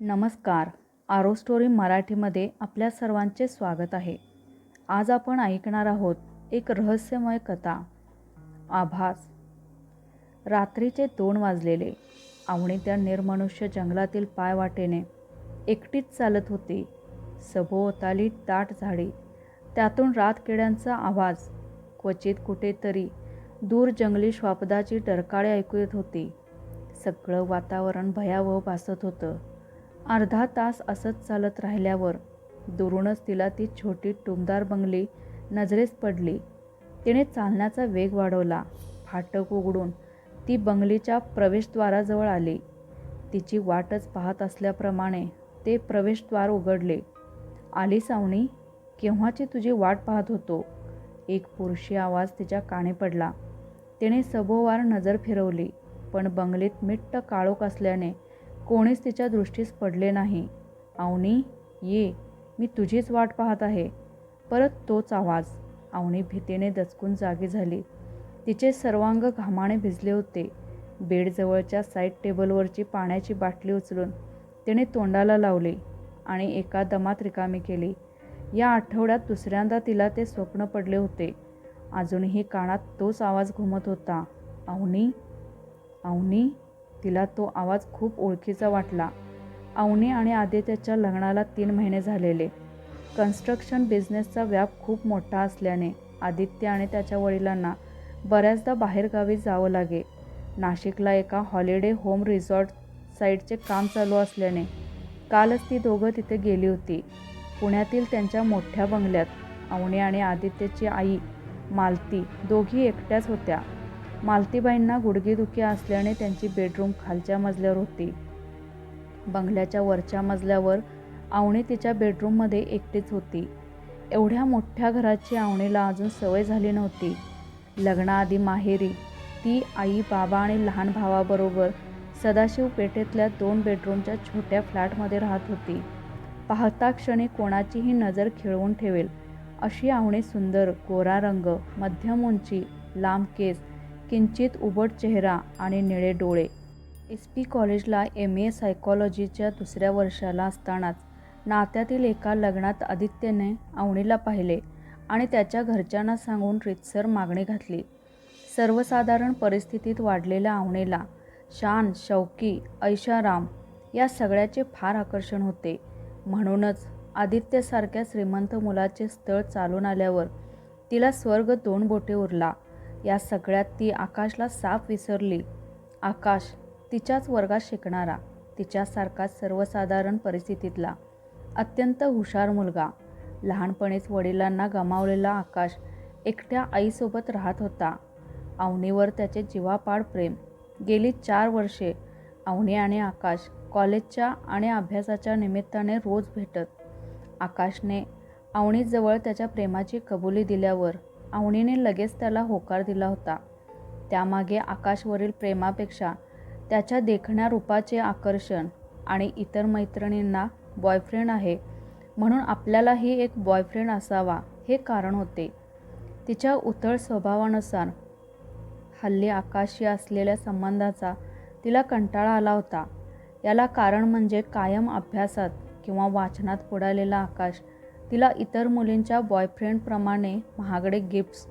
नमस्कार. आरो स्टोरी मराठीमध्ये आपल्या सर्वांचे स्वागत आहे. आज आपण ऐकणार आहोत एक रहस्यमय कथा. आभास. रात्रीचे दोन वाजलेले. आवणी त्या निर्मनुष्य जंगलातील पायवाटेने एकटीच चालत होती. सभोवताली दाट झाडी. त्यातून रातकिड्यांचा आवाज. क्वचित कुठेतरी दूर जंगली श्वापदाची डरकाळे ऐकू येत होती. सगळं वातावरण भयावह भासत होतं. अर्धा तास असंच चालत राहिल्यावर दुरूनच तिला ती छोटी टुमदार बंगली नजरेस पडली. तिने चालण्याचा वेग वाढवला. फाटक उघडून ती बंगलीच्या प्रवेशद्वाराजवळ आली. तिची वाटच पाहत असल्याप्रमाणे ते प्रवेशद्वार उघडले. आली सावणी केव्हाची तुझी वाट पाहत होतो? एक पुरुषी आवाज तिच्या काने पडला. तिने सभोवार नजर फिरवली पण बंगलीत मिट्ट काळोख असल्याने कोणीच तिच्या दृष्टीस पडले नाही. आवनी ये मी तुझीच वाट पाहत आहे. परत तोच आवाज. आवनी भीतीने दचकून जागी झाली. तिचे सर्वांग घामाने भिजले होते. बेडजवळच्या साईड टेबलवरची पाण्याची बाटली उचलून तिने तोंडाला लावली आणि एका दमात रिकामी केली. या आठवड्यात दुसऱ्यांदा तिला ते स्वप्न पडले होते. अजूनही कानात तोच आवाज घुमत होता. अवनी आवनी तिला तो आवाज खूप ओळखीचा वाटला. अवनी आणि आदित्याच्या लग्नाला तीन महिने झालेले. कन्स्ट्रक्शन बिझनेसचा व्याप खूप मोठा असल्याने आदित्य आणि त्याच्या वडिलांना बऱ्याचदा बाहेरगावी जावं लागे. नाशिकला एका हॉलिडे होम रिसॉर्ट साईडचे काम चालू असल्याने कालच ती दोघं तिथे गेली होती. पुण्यातील त्यांच्या मोठ्या बंगल्यात अवनी आणि आदित्यची आई मालती दोघी एकट्याच होत्या. मालतीबाईंना गुडघेदुखी असल्याने त्यांची बेडरूम खालच्या मजल्यावर होती. बंगल्याच्या वरच्या मजल्यावर आवणी तिच्या बेडरूममध्ये एकटीच होती. एवढ्या मोठ्या घराची आवणीला अजून सवय झाली नव्हती. लग्नाआधी माहेरी ती आई बाबा आणि लहान भावाबरोबर सदाशिव पेठेतल्या दोन बेडरूमच्या छोट्या फ्लॅटमध्ये राहत होती. पाहता क्षणी कोणाचीही नजर खिळवून ठेवेल. अशी आवणी सुंदर गोरा रंग मध्यम उंची लांब केस किंचित उबट चेहरा आणि निळे डोळे. एस पी कॉलेजला एम ए सायकॉलॉजीच्या दुसऱ्या वर्षाला असतानाच नात्यातील एका लग्नात आदित्यने आवणीला पाहिले आणि त्याच्या घरच्यांना सांगून रितसर मागणी घातली. सर्वसाधारण परिस्थितीत वाढलेल्या आवणीला शान शौकी ऐशाराम या सगळ्याचे फार आकर्षण होते. म्हणूनच आदित्यसारख्या श्रीमंत मुलाचे स्थळ चालून आल्यावर तिला स्वर्ग दोन बोटे उरला. या सगळ्यात ती आकाशला साफ विसरली. आकाश तिच्याच वर्गात शिकणारा तिच्यासारखा सर्वसाधारण परिस्थितीतला अत्यंत हुशार मुलगा. लहानपणीच वडिलांना गमावलेला आकाश एकट्या आईसोबत राहत होता. अवनीवर त्याचे जीवापाड प्रेम. गेली चार वर्षे अवनी आणि आकाश कॉलेजच्या आणि अभ्यासाच्या निमित्ताने रोज भेटत. आकाशने अवनीजवळ त्याच्या प्रेमाची कबुली दिल्यावर आवणीने लगेच त्याला होकार दिला होता. त्यामागे आकाशवरील प्रेमापेक्षा त्याच्या देखण्या रूपाचे आकर्षण आणि इतर मैत्रिणींना बॉयफ्रेंड आहे म्हणून आपल्यालाही एक बॉयफ्रेंड असावा हे कारण होते. तिच्या उथळ स्वभावानुसार हल्ली आकाशी असलेल्या संबंधाचा तिला कंटाळा आला होता. याला कारण म्हणजे कायम अभ्यासात किंवा वाचनात बुडालेला आकाश तिला इतर मुलींच्या बॉयफ्रेंडप्रमाणे महागडे गिफ्ट्स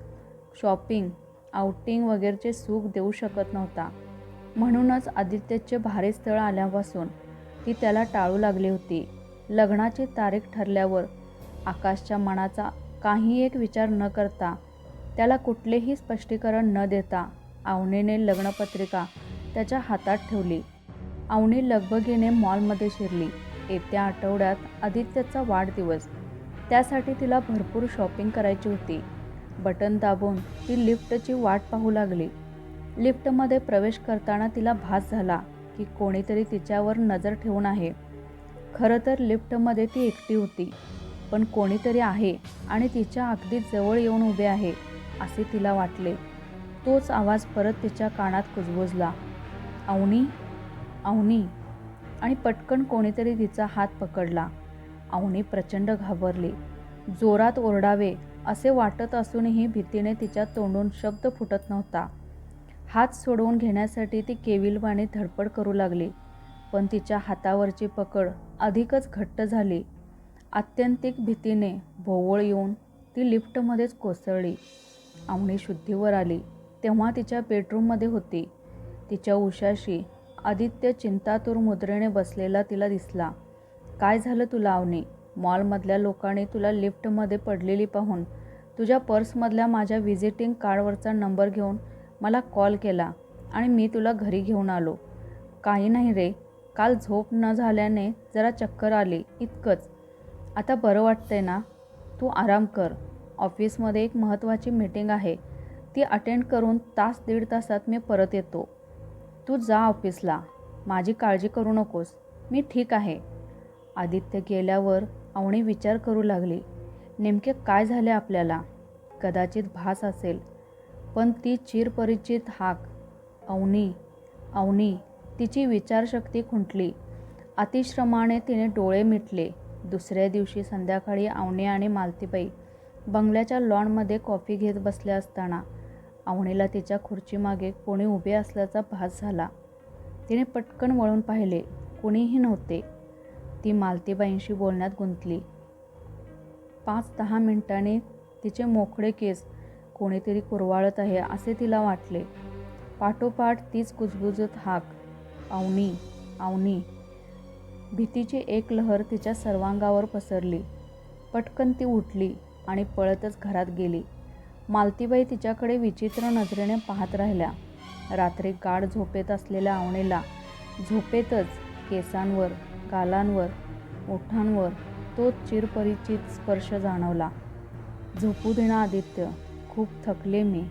शॉपिंग आउटिंग वगैरेचे सुख देऊ शकत नव्हता. म्हणूनच आदित्यचे भारी स्थळ आल्यापासून ती त्याला टाळू लागली होती. लग्नाची तारीख ठरल्यावर आकाशच्या मनाचा काही एक विचार न करता त्याला कुठलेही स्पष्टीकरण न देता आवणीने लग्नपत्रिका त्याच्या हातात ठेवली. आवणी लगबगीने मॉलमध्ये शिरली. येत्या आठवड्यात आदित्यचा वाढदिवस. त्यासाठी तिला भरपूर शॉपिंग करायची होती. बटन दाबून ती लिफ्टची वाट पाहू लागली. लिफ्टमध्ये प्रवेश करताना तिला भास झाला की कोणीतरी तिच्यावर नजर ठेवून आहे. खरं तर लिफ्टमध्ये ती एकटी होती पण कोणीतरी आहे आणि तिच्या अगदी जवळ येऊन उभे आहे असे तिला वाटले. तोच आवाज परत तिच्या कानात कुजबुजला. अवनी अवनी. आणि पटकन कोणीतरी तिचा हात पकडला. आवणी प्रचंड घाबरली. जोरात ओरडावे असे वाटत असूनही भीतीने तिच्या तोंडून शब्द फुटत नव्हता. हात सोडवून घेण्यासाठी ती केविलवाणी धडपड करू लागली पण तिच्या हातावरची पकड अधिकच घट्ट झाली. आत्यंतिक भीतीने भोवळ येऊन ती लिफ्टमध्येच कोसळली. आवणी शुद्धीवर आली. तेव्हा तिच्या बेडरूममध्ये होती. तिच्या उशाशी आदित्य चिंतातूर मुद्रेने बसलेला तिला दिसला. काय झालं तुला अवनी? मॉलमधल्या लोकांनी तुला लिफ्टमध्ये पडलेली पाहून तुझ्या पर्समधल्या माझ्या व्हिजिटिंग कार्डवरचा नंबर घेऊन मला कॉल केला आणि मी तुला घरी घेऊन आलो. काही नाही रे काल झोप न झाल्याने जरा चक्कर आली इतकंच. आता बरं वाटतंय ना? तू आराम कर. ऑफिसमध्ये एक महत्त्वाची मीटिंग आहे. ती अटेंड करून तास दीड तासात मी परत येतो. तू जा ऑफिसला. माझी काळजी करू नकोस. मी ठीक आहे. आदित्य गेल्यावर अवणी विचार करू लागली. नेमके काय झाले आपल्याला? कदाचित भास असेल. पण ती चिरपरिचित हाक अवनी अवनी तिची विचारशक्ती खुंटली. अतिश्रमाने तिने डोळे मिटले. दुसऱ्या दिवशी संध्याकाळी आवणी आणि मालतीबाई बंगल्याच्या लॉनमध्ये कॉफी घेत बसल्या असताना आवणीला तिच्या खुर्चीमागे कोणी उभे असल्याचा भास झाला. तिने पटकन वळून पाहिले. कोणीही नव्हते. ती मालतीबाईंशी बोलण्यात गुंतली. पाच दहा मिनिटांनी तिचे मोकळे केस कोणीतरी कुरवाळत आहे असे तिला वाटले. पाठोपाठ तीच कुजबुजत हाक अवनी अवनी भीतीची एक लहर तिच्या सर्वांगावर पसरली. पटकन ती उठली आणि पळतच घरात गेली. मालतीबाई तिच्याकडे विचित्र नजरेने पाहत राहिल्या. रात्री गाढ झोपेत असलेल्या आवणीला झोपेतच केसांवर गालांवर ओठांवर तो चिरपरिचित स्पर्श जाणवला. झोपू देणा आदित्य. खूप थकले मी.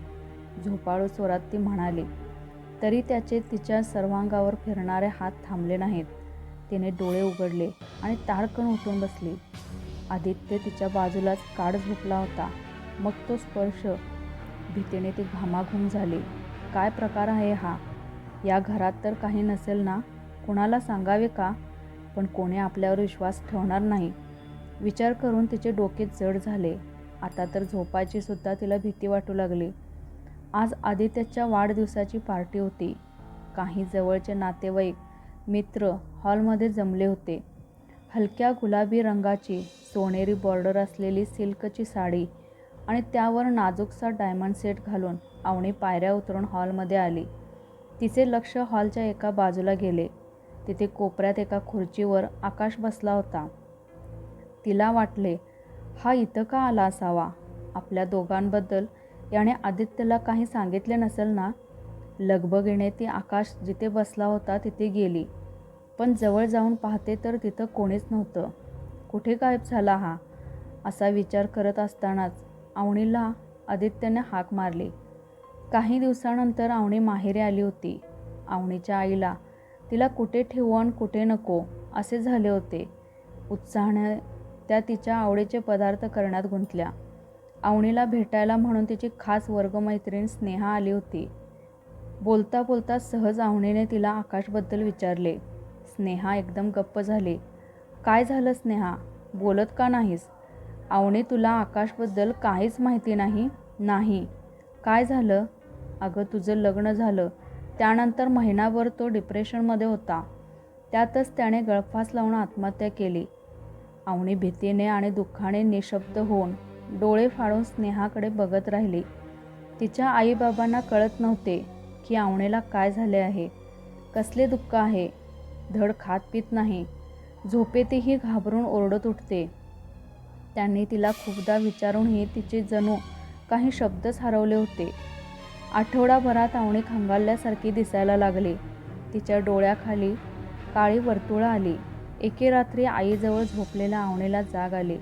झोपाळू स्वरात ती म्हणाली. तरी त्याचे तिच्या सर्वांगावर फिरणारे हात थांबले नाहीत. तिने डोळे उघडले आणि ताडकन उठून बसली. आदित्य तिच्या बाजूलाच काड झोपला होता. मग तो स्पर्श भीतीने ती घामाघूम झाली. काय प्रकार आहे हा? या घरात तर काही नसेल ना? कुणाला सांगावे का? पण कोणी आपल्यावर विश्वास ठेवणार नाही. विचार करून तिचे डोके जड झाले. आता तर झोपायची सुद्धा तिला भीती वाटू लागली. आज आदित्यच्या वाढदिवसाची पार्टी होती. काही जवळचे नातेवाईक मित्र हॉलमध्ये जमले होते. हलक्या गुलाबी रंगाची सोनेरी बॉर्डर असलेली सिल्कची साडी आणि त्यावर नाजूकसा डायमंड सेट घालून आवणी पायऱ्या उतरून हॉलमध्ये आली. तिचे लक्ष हॉलच्या एका बाजूला गेले. तिथे कोपऱ्यात एका खुर्चीवर आकाश बसला होता. तिला वाटले हा इथं का आला असावा? आपल्या दोघांबद्दल याने आदित्यला काही सांगितले नसेल ना? लगबगीने ती आकाश जिथे बसला होता तिथे गेली. पण जवळ जाऊन पाहते तर तिथं कोणीच नव्हतं. कुठे गायब झाला हा? असा विचार करत असतानाच आवणीला आदित्यने हाक मारली. काही दिवसानंतर आवणी माहेरी आली होती. आवणीच्या आईला तिला कुठे ठेवू आणि कुठे नको असे झाले होते. उत्साहाने त्या तिच्या आवडीचे पदार्थ करण्यात गुंतल्या. आवणीला भेटायला म्हणून तिची खास वर्गमैत्रीण स्नेहा आली होती. बोलता बोलता सहज आवणीने तिला आकाशबद्दल विचारले. स्नेहा एकदम गप्प झाली. काय झालं स्नेहा? बोलत का नाहीस? आवणे तुला आकाशबद्दल काहीच माहिती नाही? नाही. काय झालं? अगं तुझं लग्न झालं. त्यानंतर महिनाभर तो डिप्रेशनमध्ये होता. त्यातच त्याने गळफास लावून आत्महत्या केली. आवणी भीतीने आणि दुःखाने निशब्द होऊन डोळे फाडून स्नेहाकडे बघत राहिली. तिच्या आईबाबांना कळत नव्हते की आवणेला काय झाले आहे कसले दुःख आहे. धड खात पित नाही. झोपेतही घाबरून ओरडत उठते. त्यांनी तिला खूपदा विचारूनही तिचे जणू काही शब्दच हरवले होते. आठवडाभरात आवणी खंगालल्यासारखी दिसायला लागली. तिच्या डोळ्याखाली काळी वर्तुळं आली. एके रात्री आईजवळ झोपलेल्या आवणीला जाग आली.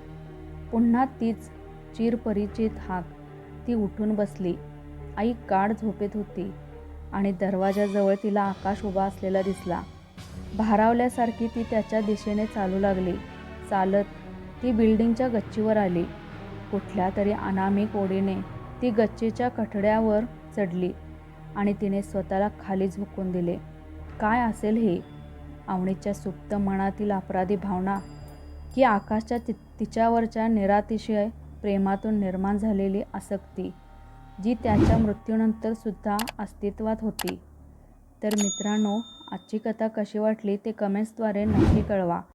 पुन्हा तीच चिरपरिचित हाक. ती उठून बसली. आई गाढ झोपेत होती आणि दरवाजाजवळ तिला आकाश उभा असलेला दिसला. भारावल्यासारखी ती त्याच्या दिशेने चालू लागली. चालत ती बिल्डिंगच्या गच्चीवर आली. कुठल्या तरी अनामिक ओढीने ती गच्चीच्या कठड्यावर चढली आणि तिने स्वतःला खाली झोकून दिले. काय असेल हे? आवणीच्या सुप्त मनातील अपराधी भावना की आकाशच्या ति तिच्यावरच्या निरातिशय प्रेमातून निर्माण झालेली आसक्ती जी त्याच्या मृत्यूनंतर सुद्धा अस्तित्वात होती. तर मित्रांनो आजची कथा कशी वाटली ते कमेंट्सद्वारे नक्की कळवा.